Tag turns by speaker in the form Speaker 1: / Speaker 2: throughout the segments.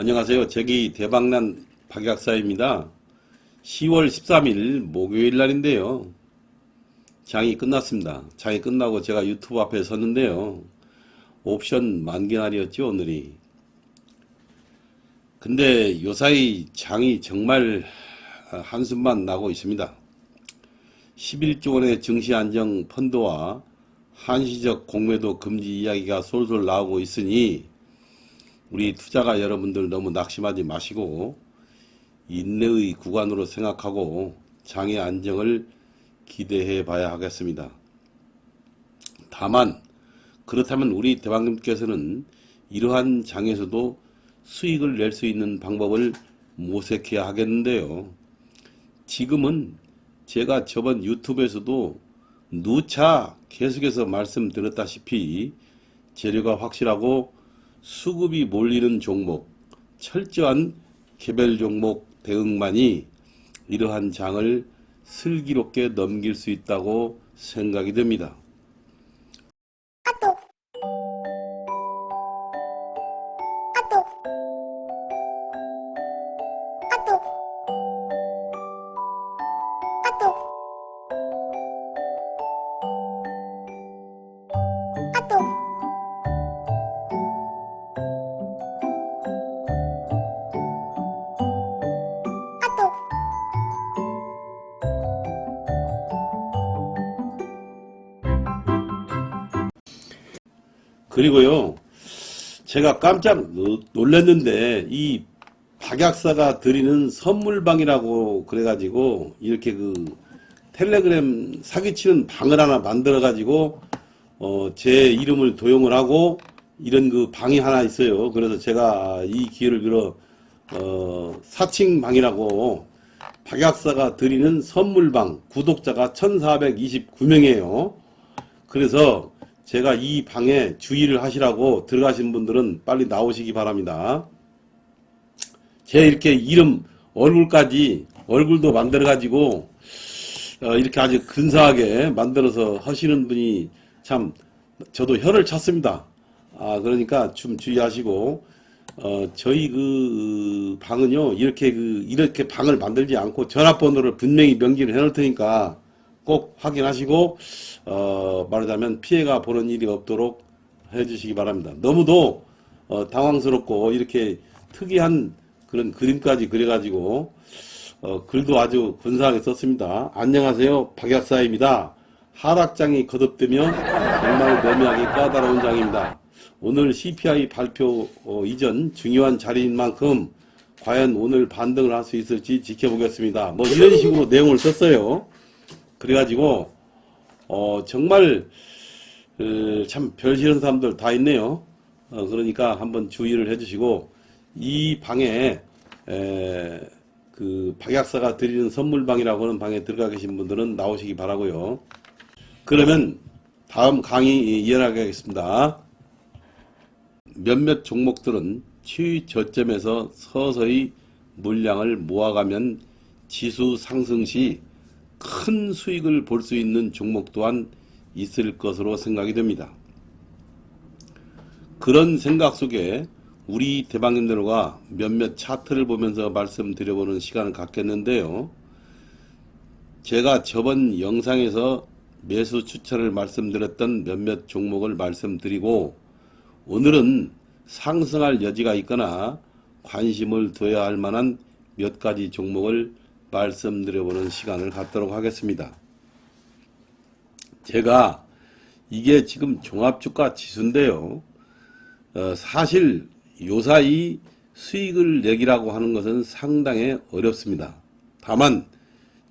Speaker 1: 안녕하세요. 저기 대박난 박약사입니다. 10월 13일 목요일 날인데요. 장이 끝났습니다. 장이 끝나고 제가 유튜브 앞에 섰는데요. 옵션 만기 날이었죠, 오늘이. 근데 요사이 장이 정말 한숨만 나고 있습니다. 11조 원의 증시 안정 펀드와 한시적 공매도 금지 이야기가 솔솔 나오고 있으니 우리 투자가 여러분들 너무 낙심하지 마시고 인내의 구간으로 생각하고 장의 안정을 기대해 봐야 하겠습니다. 다만 그렇다면 우리 대왕님께서는 이러한 장에서도 수익을 낼 수 있는 방법을 모색해야 하겠는데요. 지금은 제가 저번 유튜브에서도 누차 계속해서 말씀드렸다시피 재료가 확실하고 수급이 몰리는 종목, 철저한 개별 종목 대응만이 이러한 장을 슬기롭게 넘길 수 있다고 생각이 됩니다. 그리고요, 제가 깜짝 노- 놀랐는데, 이 박약사가 드리는 선물방이라고 그래가지고, 이렇게 그, 텔레그램 사기치는 방을 하나 만들어가지고, 어, 제 이름을 도용을 하고, 이런 그 방이 하나 있어요. 그래서 제가 이 기회를 빌어, 어, 사칭 방이라고, 박약사가 드리는 선물방, 구독자가 1429명이에요. 그래서 제가 이 방에 주의를 하시라고 들어가신 분들은 빨리 나오시기 바랍니다. 제 이렇게 이름, 얼굴까지, 얼굴도 만들어 가지고, 어, 이렇게 아주 근사하게 만들어서 하시는 분이 참, 저도 혀를 찼습니다. 아, 그러니까 좀 주의하시고, 어, 저희 그 방은요, 이렇게 그, 이렇게 방을 만들지 않고 전화번호를 분명히 명기를 해놓을 테니까 꼭 확인하시고, 어, 말하자면 피해가 보는 일이 없도록 해주시기 바랍니다. 너무도 어, 당황스럽고 이렇게 특이한 그런 그림까지 그려가지고 어, 글도 아주 근사하게 썼습니다. 안녕하세요. 박약사입니다. 하락장이 거듭되며 정말 매매하기 까다로운 장입니다. 오늘 CPI 발표 어, 이전 중요한 자리인 만큼 과연 오늘 반등을 할 수 있을지 지켜보겠습니다. 뭐 이런 식으로 내용을 썼어요. 그래가지고 어, 정말, 어, 참, 별 싫은 사람들 다 있네요. 어, 그러니까 한번 주의를 해주시고, 이 방에, 에, 그, 박약사가 드리는 선물방이라고 하는 방에 들어가 계신 분들은 나오시기 바라고요 그러면 다음 강의 이어나가겠습니다. 몇몇 종목들은 최 저점에서 서서히 물량을 모아가면 지수 상승 시 큰 수익을 볼 수 있는 종목 또한 있을 것으로 생각이 됩니다. 그런 생각 속에 우리 대방님들과 몇몇 차트를 보면서 말씀드려보는 시간을 갖겠는데요. 제가 저번 영상에서 매수 추천을 말씀드렸던 몇몇 종목을 말씀드리고 오늘은 상승할 여지가 있거나 관심을 둬야 할 만한 몇 가지 종목을 말씀드려보는 시간을 갖도록 하겠습니다. 제가 이게 지금 종합주가 지수인데요. 어, 사실 요사이 수익을 내기라고 하는 것은 상당히 어렵습니다. 다만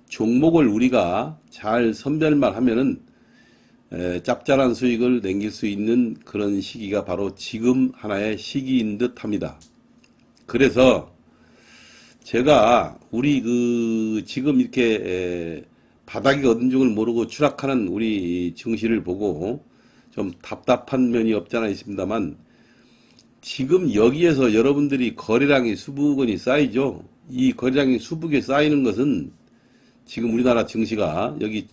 Speaker 1: 종목을 우리가 잘 선별만 하면은 에, 짭짤한 수익을 남길 수 있는 그런 시기가 바로 지금 하나의 시기인 듯 합니다. 그래서 제가 우리 그 지금 이렇게 에, 바닥이 어딘 줄을 모르고 추락하는 우리 증시를 보고 좀 답답한 면이 없잖아 있습니다만 지금 여기에서 여러분들이 거래량이 수북은이 쌓이죠. 이 거래량이 수북에 쌓이는 것은 지금 우리나라 증시가 여기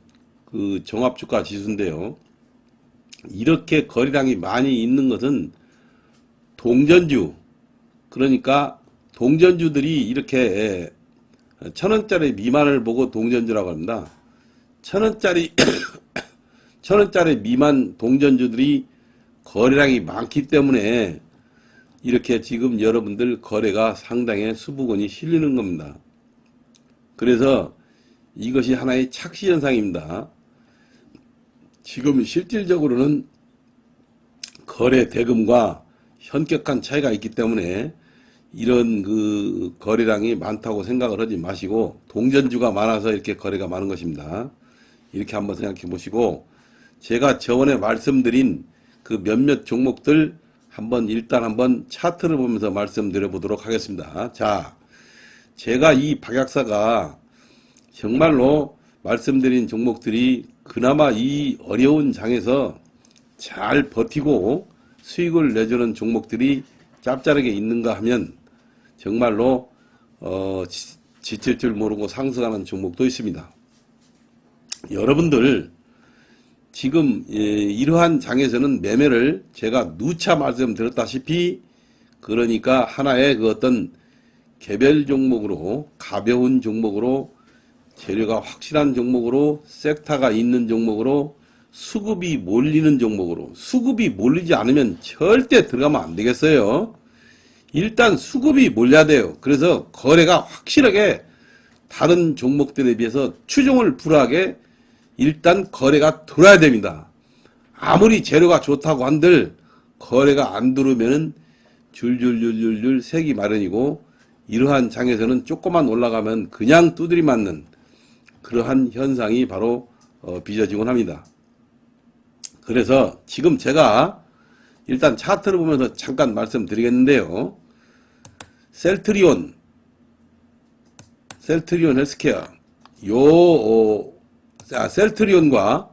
Speaker 1: 그 종합주가 지수인데요. 이렇게 거래량이 많이 있는 것은 동전주 그러니까 동전주들이 이렇게 천 원짜리 미만을 보고 동전주라고 합니다. 천 원짜리 천 원짜리 미만 동전주들이 거래량이 많기 때문에 이렇게 지금 여러분들 거래가 상당히 수부근이 실리는 겁니다. 그래서 이것이 하나의 착시 현상입니다. 지금 실질적으로는 거래 대금과 현격한 차이가 있기 때문에 이런 그 거래량이 많다고 생각을 하지 마시고 동전주가 많아서 이렇게 거래가 많은 것입니다. 이렇게 한번 생각해 보시고 제가 저번에 말씀드린 그 몇몇 종목들 한번 일단 한번 차트를 보면서 말씀드려 보도록 하겠습니다. 자, 제가 이 박약사가 정말로 말씀드린 종목들이 그나마 이 어려운 장에서 잘 버티고 수익을 내주는 종목들이 짭짤하게 있는가 하면 정말로 어, 지- 지칠 줄 모르고 상승하는 종목도 있습니다. 여러분들 지금 예, 이러한 장에서는 매매를 제가 누차 말씀드렸다시피 그러니까 하나의 그 어떤 개별 종목으로 가벼운 종목으로 재료가 확실한 종목으로 섹타가 있는 종목으로 수급이 몰리는 종목으로 수급이 몰리지 않으면 절대 들어가면 안 되겠어요. 일단 수급이 몰려야 돼요. 그래서 거래가 확실하게 다른 종목들에 비해서 추종을 불하게 일단 거래가 들어야 됩니다. 아무리 재료가 좋다고 한들 거래가 안 들어오면은 줄줄줄줄줄 색이 마련이고 이러한 장에서는 조금만 올라가면 그냥 두드리 맞는 그러한 현상이 바로 어, 빚어지곤 합니다. 그래서 지금 제가 일단 차트를 보면서 잠깐 말씀드리겠는데요. 셀트리온, 셀트리온 헬스케어, 요, 어, 자, 셀트리온과,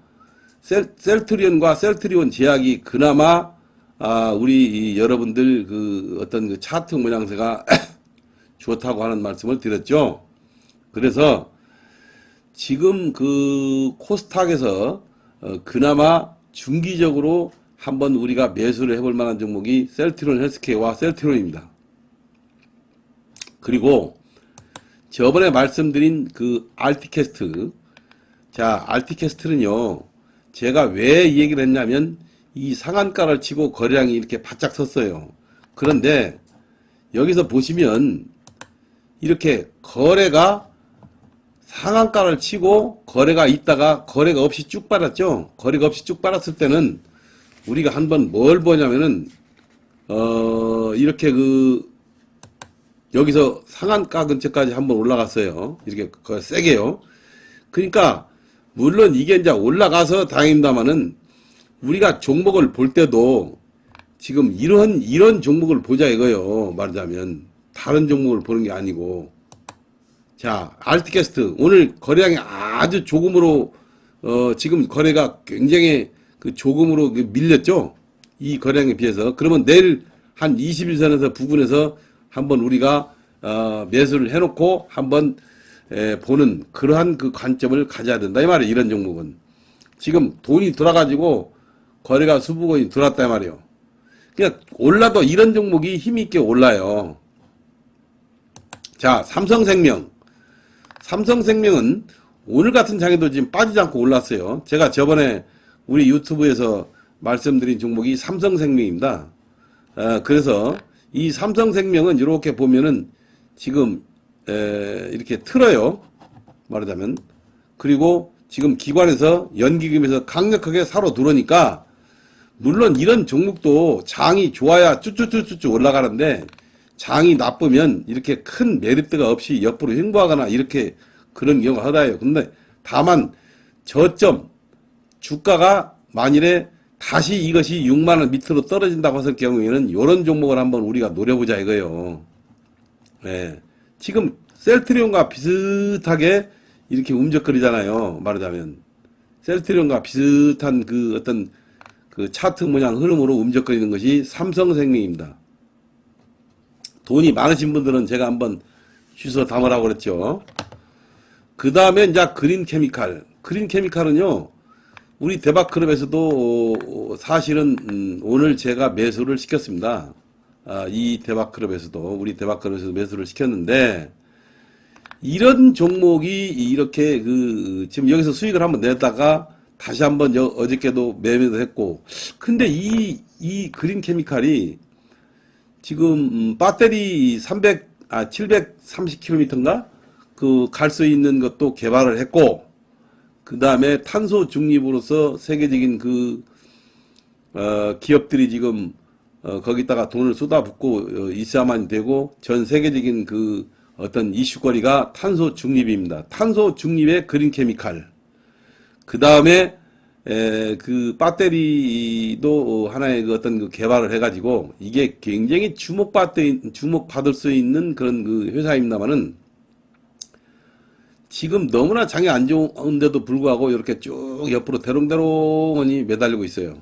Speaker 1: 셀, 셀트리온과 셀트리온 제약이 그나마, 아, 우리 이 여러분들 그 어떤 그 차트 모양새가 좋다고 하는 말씀을 드렸죠. 그래서 지금 그 코스닥에서 어, 그나마 중기적으로 한번 우리가 매수를 해볼 만한 종목이 셀트리온 헬스케어와 셀트리온입니다. 그리고 저번에 말씀드린 그 알티캐스트. 자 알티캐스트는요 제가 왜 이 얘기를 했냐면 이 상한가를 치고 거래량이 이렇게 바짝 섰어요. 그런데 여기서 보시면 이렇게 거래가 상한가를 치고 거래가 있다가 거래가 없이 쭉 빨았죠? 거래가 없이 쭉 빨았을 때는 우리가 한번 뭘 보냐면은 어 이렇게 그 여기서 상한가 근처까지 한번 올라갔어요. 이렇게 거- 세게요. 그러니까 물론 이게 이제 올라가서 다행입니다만은 우리가 종목을 볼 때도 지금 이런 이런 종목을 보자 이거요. 말하자면 다른 종목을 보는 게 아니고 자 알티캐스트 오늘 거래량이 아주 조금으로 어 지금 거래가 굉장히 그 조금으로 그 밀렸죠. 이 거래량에 비해서 그러면 내일 한 21선에서 부근에서 한번 우리가 어, 매수를 해놓고 한번 에, 보는 그러한 그 관점을 가져야 된다 이 말이에요. 이런 종목은 지금 돈이 들어가지고 거래가 수부근이 들어왔다 이 말이에요. 그냥 올라도 이런 종목이 힘 있게 올라요. 자 삼성생명 삼성생명은 오늘 같은 장에도 지금 빠지지 않고 올랐어요. 제가 저번에 우리 유튜브에서 말씀드린 종목이 삼성생명입니다. 어, 그래서 이 삼성생명은 이렇게 보면은 지금 에, 이렇게 틀어요. 말하자면 그리고 지금 기관에서 연기금에서 강력하게 사러 들어오니까 물론 이런 종목도 장이 좋아야 쭈쭈쭈쭈 올라가는데 장이 나쁘면 이렇게 큰 메리트가 없이 옆으로 횡보하거나 이렇게 그런 경우가 하다요. 근데 다만 저점 주가가 만일에 다시 이것이 6만 원 밑으로 떨어진다고 했을 경우에는 이런 종목을 한번 우리가 노려보자 이거요. 예. 지금 셀트리온과 비슷하게 이렇게 움직거리잖아요. 말하자면 셀트리온과 비슷한 그 어떤 그 차트 모양 흐름으로 움직거리는 것이 삼성생명입니다. 돈이 많으신 분들은 제가 한번 주소 담으라고 그랬죠. 그 다음에 이제 그린 케미칼. 그린 케미칼은요, 우리 대박클럽에서도 어, 사실은 음, 오늘 제가 매수를 시켰습니다. 아, 이 대박클럽에서도 우리 대박클럽에서도 매수를 시켰는데 이런 종목이 이렇게 그 지금 여기서 수익을 한번 냈다가 다시 한번 여- 어저께도 매매도 했고 근데 이 이 그린 케미칼이 지금 음, 배터리 300 아 730km인가 그 갈 수 있는 것도 개발을 했고 그 다음에 탄소 중립으로서 세계적인 그 어, 기업들이 지금 어, 거기다가 돈을 쏟아붓고 어, 있어야만 되고 전 세계적인 그 어떤 이슈거리가 탄소 중립입니다. 탄소 중립의 그린 케미칼. 그 다음에 그 배터리도 어, 하나의 그 어떤 그 개발을 해가지고 이게 굉장히 주목받을 주목받을 수 있는 그런 그 회사입니다만은 지금 너무나 장이 안 좋은데도 불구하고 이렇게 쭉 옆으로 대롱대롱하니 매달리고 있어요.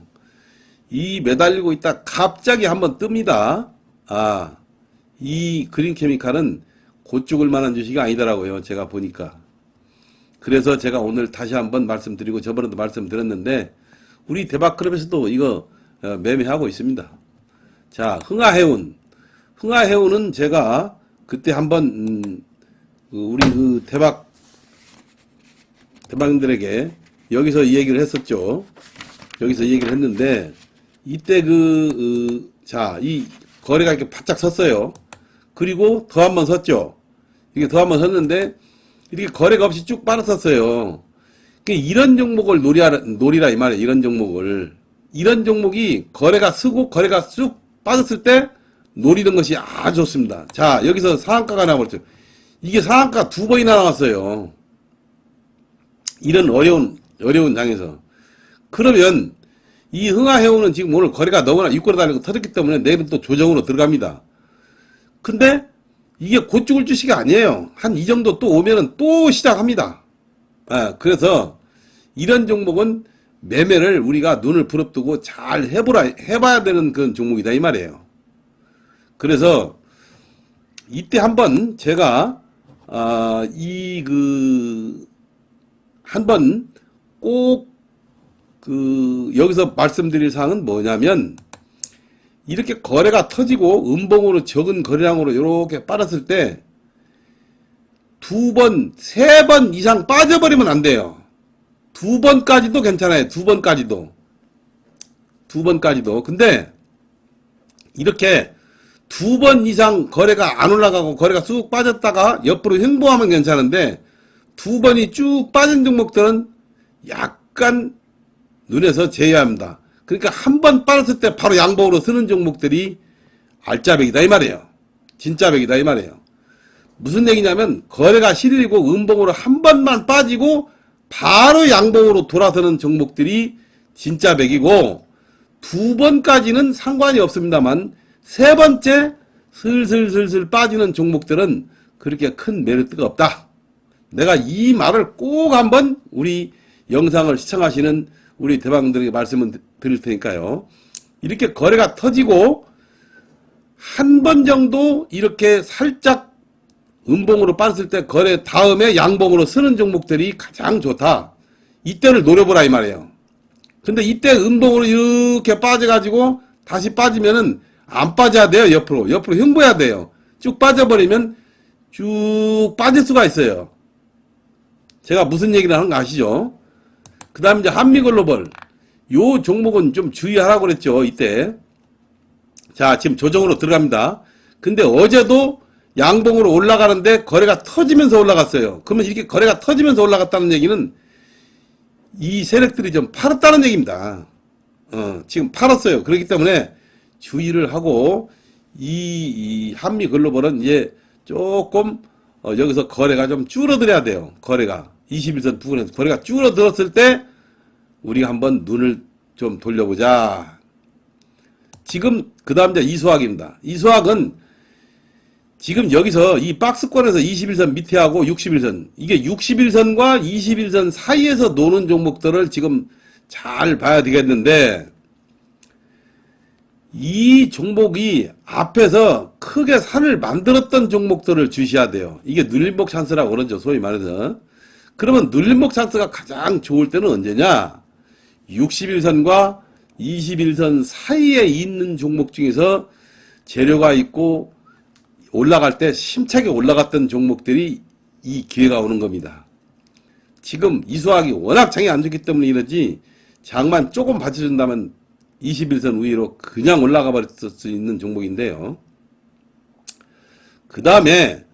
Speaker 1: 이 매달리고 있다 갑자기 한번 뜹니다. 아, 이 그린 케미칼은 곧 죽을 만한 주식이 아니더라고요. 제가 보니까. 그래서 제가 오늘 다시 한번 말씀드리고 저번에도 말씀드렸는데 우리 대박클럽에서도 이거 어, 매매하고 있습니다. 자, 흥하해운. 흥하해운은 제가 그때 한번 음, 그 우리 그 대박 대박님들에게 여기서 이 얘기를 했었죠. 여기서 이 얘기를 했는데 이때 그, 어, 자, 이 거래가 이렇게 바짝 섰어요. 그리고 더 한 번 섰죠. 이게 더 한 번 섰는데 이렇게 거래가 없이 쭉 빠졌었어요. 그 이런 종목을 노리라, 노리라 이 말이에요. 이런 종목을. 이런 종목이 거래가 쓰고 거래가 쭉 빠졌을 때 노리는 것이 아주 좋습니다. 자, 여기서 상한가가 나왔죠. 이게 상한가 두 번이나 나왔어요. 이런 어려운, 어려운 장에서. 그러면 이 흥하해운은 지금 오늘 거래가 너무나 입꼬리 달리고 터졌기 때문에 내일은 또 조정으로 들어갑니다. 근데 이게 곧 죽을 주식이 아니에요. 한 이 정도 또 오면은 또 시작합니다. 아, 그래서 이런 종목은 매매를 우리가 눈을 부릅뜨고 잘 해보라, 해봐야 되는 그런 종목이다 이 말이에요. 그래서 이때 한번 제가 아, 이그 한번 꼭 그 여기서 말씀드릴 사항은 뭐냐면 이렇게 거래가 터지고 음봉으로 적은 거래량으로 이렇게 빠졌을 때 두 번, 세 번 이상 빠져버리면 안 돼요. 두 번까지도 괜찮아요. 두 번까지도. 두 번까지도. 근데 이렇게 두 번 이상 거래가 안 올라가고 거래가 쑥 빠졌다가 옆으로 횡보하면 괜찮은데 두 번이 쭉 빠진 종목들은 약간 눈에서 제외합니다. 그러니까 한 번 빠졌을 때 바로 양봉으로 쓰는 종목들이 알짜배기다 이 말이에요. 진짜배기다 이 말이에요. 무슨 얘기냐면 거래가 실리고 음봉으로 한 번만 빠지고 바로 양봉으로 돌아서는 종목들이 진짜 백이고 두 번까지는 상관이 없습니다만 세 번째 슬슬슬슬 빠지는 종목들은 그렇게 큰 메리트가 없다. 내가 이 말을 꼭 한번 우리 영상을 시청하시는 우리 대방들에게 말씀을 드릴 테니까요. 이렇게 거래가 터지고 한 번 정도 이렇게 살짝 음봉으로 빠졌을 때 거래 다음에 양봉으로 쓰는 종목들이 가장 좋다. 이때를 노려보라 이 말이에요. 근데 이때 음봉으로 이렇게 빠져가지고 다시 빠지면은 안 빠져야 돼요 옆으로 옆으로 흉보해야 돼요. 쭉 빠져버리면 쭉 빠질 수가 있어요. 제가 무슨 얘기를 하는 거 아시죠? 그 다음 이제 한미글로벌 요 종목은 좀 주의하라고 그랬죠 이때 자 지금 조정으로 들어갑니다. 근데 어제도 양봉으로 올라가는데 거래가 터지면서 올라갔어요. 그러면 이렇게 거래가 터지면서 올라갔다는 얘기는 이 세력들이 좀 팔았다는 얘기입니다. 어, 지금 팔았어요. 그렇기 때문에 주의를 하고 이, 이 한미 글로벌은 이제 조금 어, 여기서 거래가 좀 줄어들어야 돼요. 거래가 21선 부근에서 거래가 줄어들었을 때 우리가 한번 눈을 좀 돌려보자. 지금 그 다음 이제 이수학입니다. 이수학은 지금 여기서 이 박스권에서 21선 밑에 하고 61선 이게 61선과 21선 사이에서 노는 종목들을 지금 잘 봐야 되겠는데 이 종목이 앞에서 크게 산을 만들었던 종목들을 주셔야 돼요. 이게 눌림목 찬스라고 그러죠. 소위 말해서. 그러면 눌림목 찬스가 가장 좋을 때는 언제냐? 61선과 21선 사이에 있는 종목 중에서 재료가 있고 올라갈 때 심차게 올라갔던 종목들이 이 기회가 오는 겁니다. 지금 이수학이 워낙 장이 안 좋기 때문에 이러지 장만 조금 받쳐준다면 21선 위로 그냥 올라가 버릴 수 있는 종목인데요. 그 다음에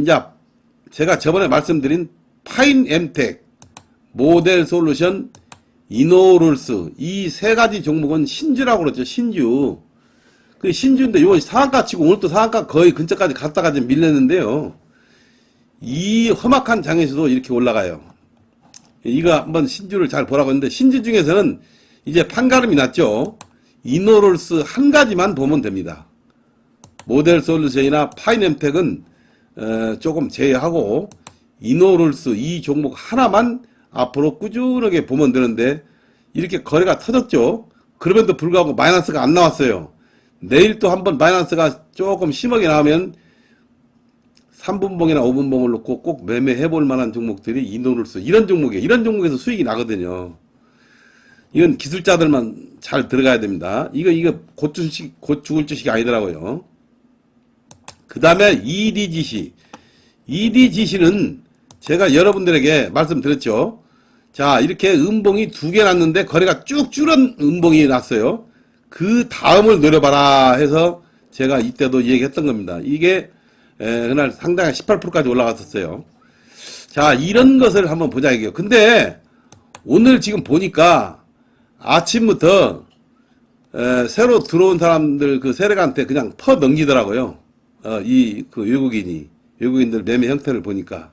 Speaker 1: 이제 제가 저번에 말씀드린 파인 엠텍, 모델 솔루션, 이노롤스 이 세 가지 종목은 신주라고 그러죠. 신주. 그 신주인데 이건 상한가 치고 오늘 또 상한가 거의 근처까지 갔다가 좀 밀렸는데요. 이 험악한 장에서도 이렇게 올라가요. 이거 한번 신주를 잘 보라고 했는데 신주 중에서는 이제 판가름이 났죠. 이노롤스 한 가지만 보면 됩니다. 모델 솔루션이나 파이nem텍은 어, 조금 제외하고 이노롤스 이 종목 하나만 앞으로 꾸준하게 보면 되는데 이렇게 거래가 터졌죠. 그럼에도 불구하고 마이너스가 안 나왔어요. 내일 또 한번 마이너스가 조금 심하게 나오면 3분봉이나 5분봉을 놓고 꼭 매매해 볼 만한 종목들이 이노롤스 이런 종목에 이런 종목에서 수익이 나거든요. 이건 기술자들만 잘 들어가야 됩니다. 이거 이거 곧 주식 곧 죽을 주식이 아니더라고요. 그 다음에 EDGC. EDGC는 제가 여러분들에게 말씀드렸죠. 자, 이렇게 음봉이 두 개 났는데 거래가 쭉 줄은 음봉이 났어요. 그 다음을 노려봐라 해서 제가 이때도 얘기했던 겁니다. 이게 에, 그날 상당히 18%까지 올라갔었어요. 자, 이런 것을 한번 보자 이게요. 근데 오늘 지금 보니까 아침부터 에, 새로 들어온 사람들 그 세력한테 그냥 퍼 넘기더라고요. 어, 이그 외국인이 외국인들 매매 형태를 보니까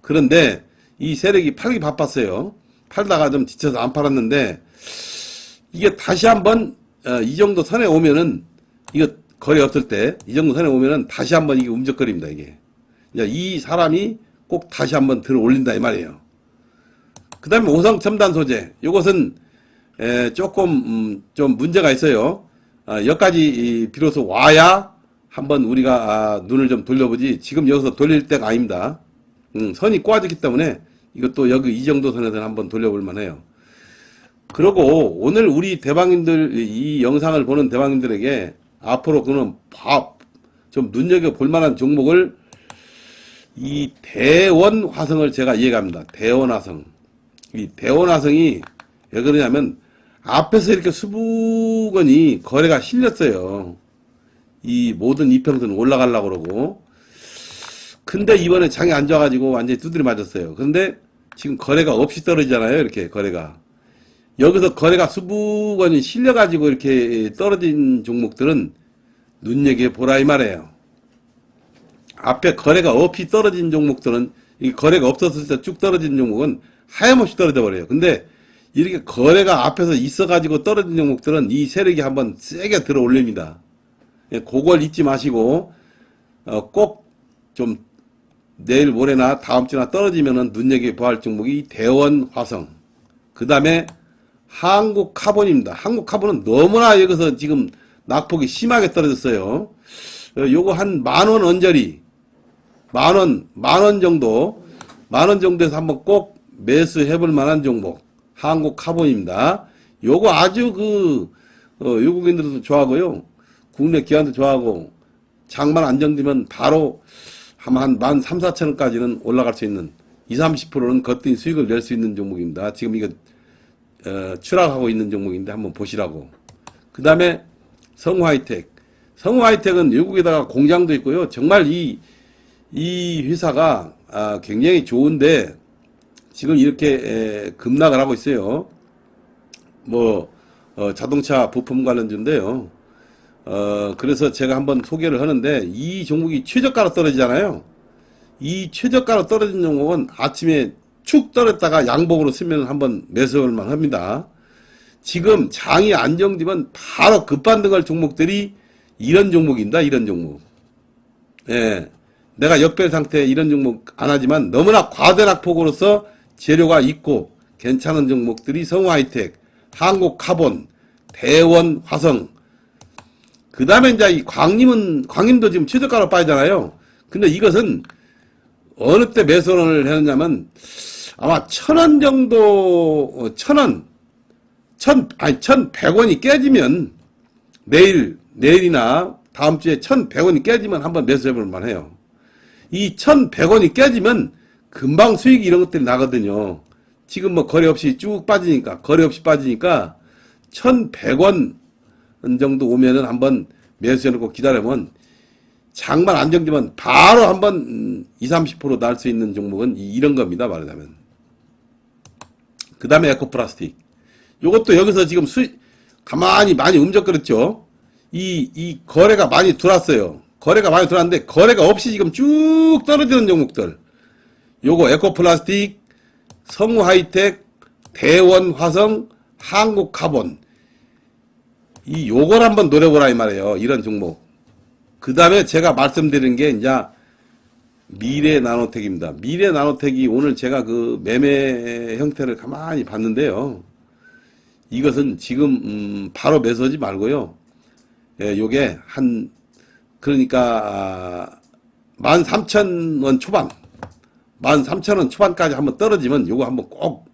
Speaker 1: 그런데 이 세력이 팔기 바빴어요. 팔다가 좀 지쳐서 안 팔았는데 이게 다시 한번 어, 이 정도 선에 오면은 이거 거래 없을 때 이 정도 선에 오면은 다시 한번 이게 움직거립니다 이게 이 사람이 꼭 다시 한번 들어 올린다 이 말이에요. 그 다음에 오성 첨단 소재 이것은 에, 조금 음, 좀 문제가 있어요. 아, 여기까지 이, 비로소 와야 한번 우리가 아, 눈을 좀 돌려보지 지금 여기서 돌릴 때가 아닙니다. 음, 선이 꼬아졌기 때문에 이것도 여기 이 정도 선에서는 한번 돌려볼 만해요. 그리고 오늘 우리 대방님들 이 영상을 보는 대방님들에게 앞으로 그는 좀 눈여겨 볼 만한 종목을 이 대원 화성을 제가 이해갑니다. 대원 화성. 이 대원 화성이 왜 그러냐면 앞에서 이렇게 수북원이 거래가 실렸어요. 이 모든 이평선 올라가려고 그러고. 근데 이번에 장이 안 좋아가지고 완전히 두드려 맞았어요. 그런데 지금 거래가 없이 떨어지잖아요. 이렇게 거래가. 여기서 거래가 수북원이 실려가지고 이렇게 떨어진 종목들은 눈여겨 보라 이 말이에요. 앞에 거래가 없이 떨어진 종목들은 이 거래가 없었을 때 쭉 떨어진 종목은 하염없이 떨어져 버려요. 근데 이렇게 거래가 앞에서 있어가지고 떨어진 종목들은 이 세력이 한번 세게 들어 올립니다. 예, 그걸 잊지 마시고 어, 꼭 좀 내일 모레나 다음 주나 떨어지면은 눈여겨봐야 할 종목이 대원 화성 그 다음에 한국 카본입니다. 한국 카본은 너무나 여기서 지금 낙폭이 심하게 떨어졌어요. 어, 요거 한 만원 언저리, 만 원, 만원 정도, 만원 정도에서 한번 꼭 매수해 볼 만한 종목, 한국 카본입니다. 요거 아주 그, 어, 외국인들도 좋아하고요. 국내 기관도 좋아하고, 장만 안정되면 바로 한, 만 3, 4천 원까지는 올라갈 수 있는 20, 30%는 거뜬히 수익을 낼 수 있는 종목입니다. 지금 이거, 어, 추락하고 있는 종목인데 한번 보시라고. 그 다음에 성화이텍. 성화이텍은 외국에다가 공장도 있고요. 정말 이, 이 회사가 아, 굉장히 좋은데 지금 이렇게 에, 급락을 하고 있어요. 뭐, 어, 자동차 부품 관련주인데요. 어, 그래서 제가 한번 소개를 하는데 이 종목이 최저가로 떨어지잖아요. 이 최저가로 떨어진 종목은 아침에 축 떨어졌다가 양봉으로 쓰면 한번 매수할만 합니다. 지금 장이 안정되면 바로 급반등할 종목들이 이런 종목입니다. 이런 종목. 예. 내가 역별 상태 이런 종목 안 하지만 너무나 과대락폭으로서 재료가 있고 괜찮은 종목들이 성화이텍, 한국카본, 대원, 화성. 그 다음에 이제 이 광림은, 광림도 지금 최저가로 빠지잖아요. 근데 이것은 어느 때 매수를 했냐면 아마 천 원 정도, 어, 천 원, 천, 아니, 천백 원이 깨지면 내일 내일이나 다음 주에 1,100원이 깨지면 한번 매수해볼 만해요. 이 1,100원이 깨지면 금방 수익 이런 것들이 나거든요. 지금 뭐 거래 없이 쭉 빠지니까 거래 없이 빠지니까 1,100원 정도 오면은 한번 매수해놓고 기다려면 장만 안정되면 바로 한번 음, 20, 30%날 수 있는 종목은 이- 이런 겁니다. 말하자면. 그 다음에 에코플라스틱. 요것도 여기서 지금 수익, 가만히 많이 움직였죠. 이, 이 거래가 많이 들어왔어요. 거래가 많이 들어왔는데 거래가 없이 지금 쭉 떨어지는 종목들. 요거 에코플라스틱, 성우 하이텍, 대원 화성, 한국 카본. 이 요걸 한번 노려보라 이 말이에요. 이런 종목. 그 다음에 제가 말씀드린 게 이제 미래 나노텍입니다. 미래 나노텍이 오늘 제가 그 매매 형태를 가만히 봤는데요. 이것은 지금 음, 바로 매수하지 말고요. 예, 요게 한 그러니까 아, 13,000원 초반 13,000원 초반까지 한번 떨어지면 요거 한번 꼭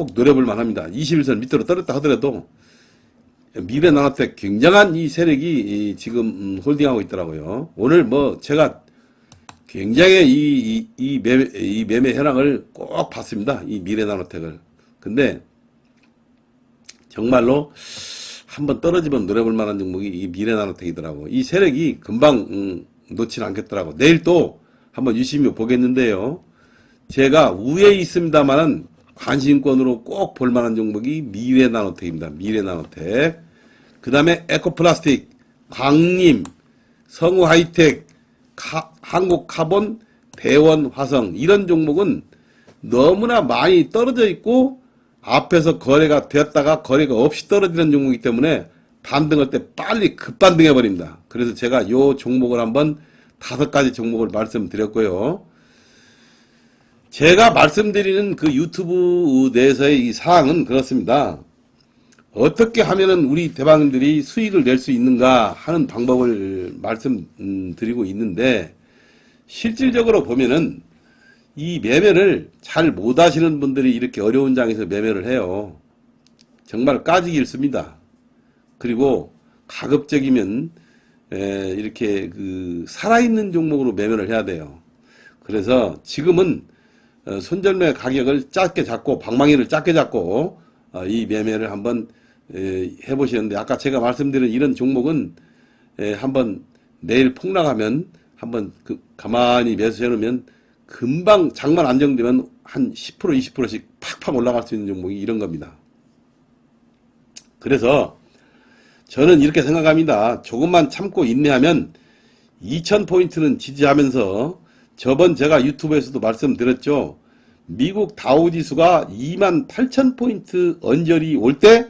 Speaker 1: 꼭 노려볼 만합니다. 21선 밑으로 떨었다 하더라도 미래 나노텍 굉장한 이 세력이 이 지금 음, 홀딩하고 있더라고요. 오늘 뭐 제가 굉장히 이, 이, 이 매매, 이 매매 현황을 꼭 봤습니다. 이 미래 나노텍을. 근데 정말로 한번 떨어지면 노려볼 만한 종목이 이 미래 나노텍이더라고. 이 세력이 금방 음, 놓지는 않겠더라고. 내일 또 한번 유심히 보겠는데요. 제가 우에 있습니다만은 관심권으로 꼭 볼만한 종목이 미래 나노텍입니다. 미래 나노텍. 그 다음에 에코플라스틱, 광림, 성우 하이텍, 카- 한국 카본, 대원 화성 이런 종목은 너무나 많이 떨어져 있고 앞에서 거래가 되었다가 거래가 없이 떨어지는 종목이기 때문에 반등할 때 빨리 급반등해 버립니다. 그래서 제가 요 종목을 한번 다섯 가지 종목을 말씀드렸고요. 제가 말씀드리는 그 유튜브 내에서의 이 사항은 그렇습니다. 어떻게 하면은 우리 대방들이 수익을 낼 수 있는가 하는 방법을 말씀드리고 있는데 실질적으로 보면은 이 매매를 잘 못하시는 분들이 이렇게 어려운 장에서 매매를 해요. 정말 까지기 일습니다. 그리고 가급적이면 에, 이렇게 그 살아있는 종목으로 매매를 해야 돼요. 그래서 지금은 어, 손절매 가격을 작게 잡고 방망이를 작게 잡고 어, 이 매매를 한번 에, 해보시는데 아까 제가 말씀드린 이런 종목은 에, 한번 내일 폭락하면 한번 그 가만히 매수해 놓으면 금방 장만 안정되면 한 10% 20%씩 팍팍 올라갈 수 있는 종목이 이런 겁니다. 그래서 저는 이렇게 생각합니다. 조금만 참고 인내하면 2000포인트는 지지하면서 저번 제가 유튜브에서도 말씀드렸죠. 미국 다우지수가 2만 8000포인트 언저리 올 때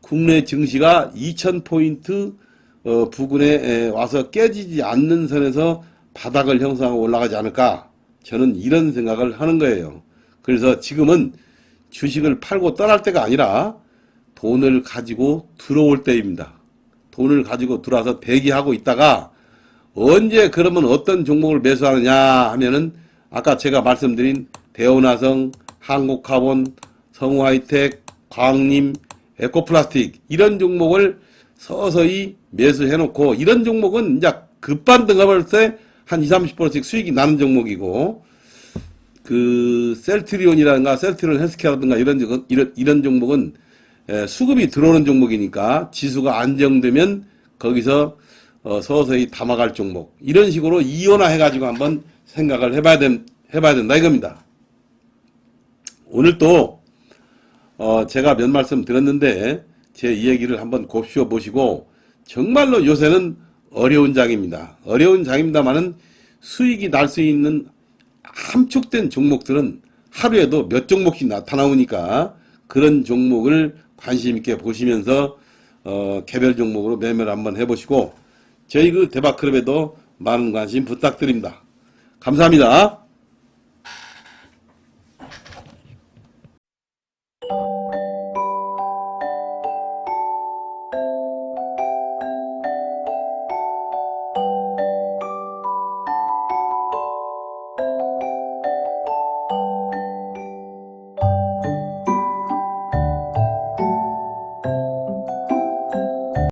Speaker 1: 국내 증시가 2000포인트 어, 부근에 에, 와서 깨지지 않는 선에서 바닥을 형성하고 올라가지 않을까. 저는 이런 생각을 하는 거예요. 그래서 지금은 주식을 팔고 떠날 때가 아니라 돈을 가지고 들어올 때입니다. 돈을 가지고 들어와서 대기하고 있다가 언제 그러면 어떤 종목을 매수하느냐 하면은 아까 제가 말씀드린 대원화성, 한국카본, 성우하이텍, 광림, 에코플라스틱 이런 종목을 서서히 매수해놓고 이런 종목은 이제 급반등할 때한 20, 30%씩 수익이 나는 종목이고 그 셀트리온이라든가 셀트리온 헬스케어라든가 이런 종- 이런 이런 종목은 에, 수급이 들어오는 종목이니까 지수가 안정되면 거기서 어, 서서히 담아갈 종목 이런 식으로 이원화 해가지고 한번 생각을 해봐야 된 해봐야 된다 이겁니다. 오늘 또 어, 제가 몇 말씀 드렸는데 제 이야기를 한번 곱씹어 보시고 정말로 요새는 어려운 장입니다. 어려운 장입니다만은 수익이 날 수 있는 함축된 종목들은 하루에도 몇 종목씩 나타나오니까 그런 종목을 관심 있게 보시면서 어, 개별 종목으로 매매를 한번 해보시고 저희 그 대박클럽에도 많은 관심 부탁드립니다. 감사합니다.